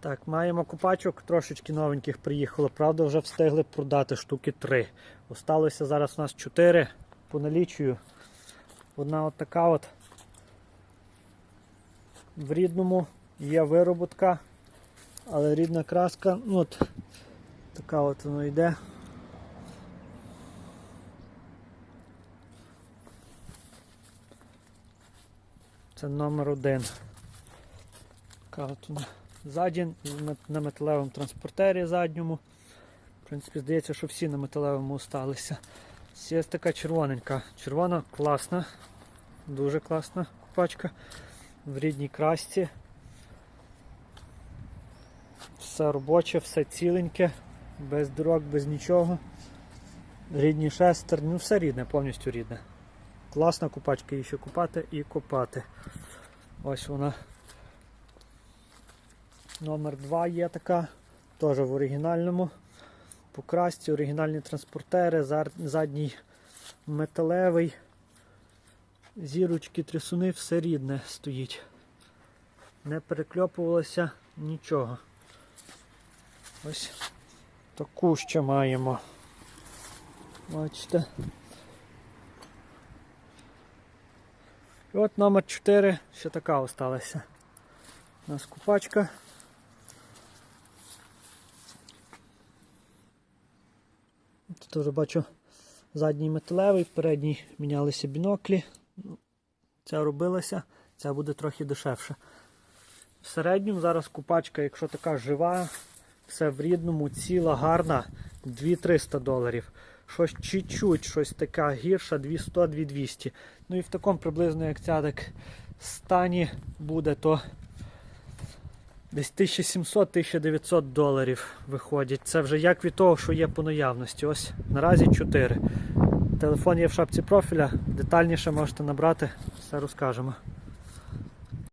Так, маємо купачок, трошечки новеньких приїхало. Правда, вже встигли продати штуки 3. Осталося зараз у нас 4 по налічую. Одна от така от в рідному є вироботка, але рідна краска, ну от така от воно йде. Це номер один. Така от вона ззаді на- металевому транспортері задньому. В принципі, здається, що всі на металевому осталися. Є така червоненька. Червона класна, дуже класна пачка. В рідній красці. Все робоче, все ціленьке, без дірок, без нічого. Рідні шестерні, ну все рідне, повністю рідне. Класна купачка, її ще купати і копати. Ось вона. Номер 2 є така, теж в оригінальному. По красці, оригінальні транспортери, задній металевий. Зірочки, трясуни, все рідне стоїть. Не перекльопувалося нічого. Ось таку ще маємо. Бачите. І от номер 4 ще така осталася. У нас купачка. Вже бачу задній металевий, передній мінялися біноклі. Ну, Ця робилася, ця буде трохи дешевше. В середньому зараз купачка, якщо така жива, все в рідному, ціла, гарна, 2300 доларів. Щось чуть-чуть, щось така гірша, 200-2200. Ну і в такому приблизно, як ця так стані буде, то десь 1700-1900 доларів виходить. Це вже як від того, що є по наявності. Ось наразі 4. Телефон є в шапці профіля. Детальніше можете набрати, все розкажемо.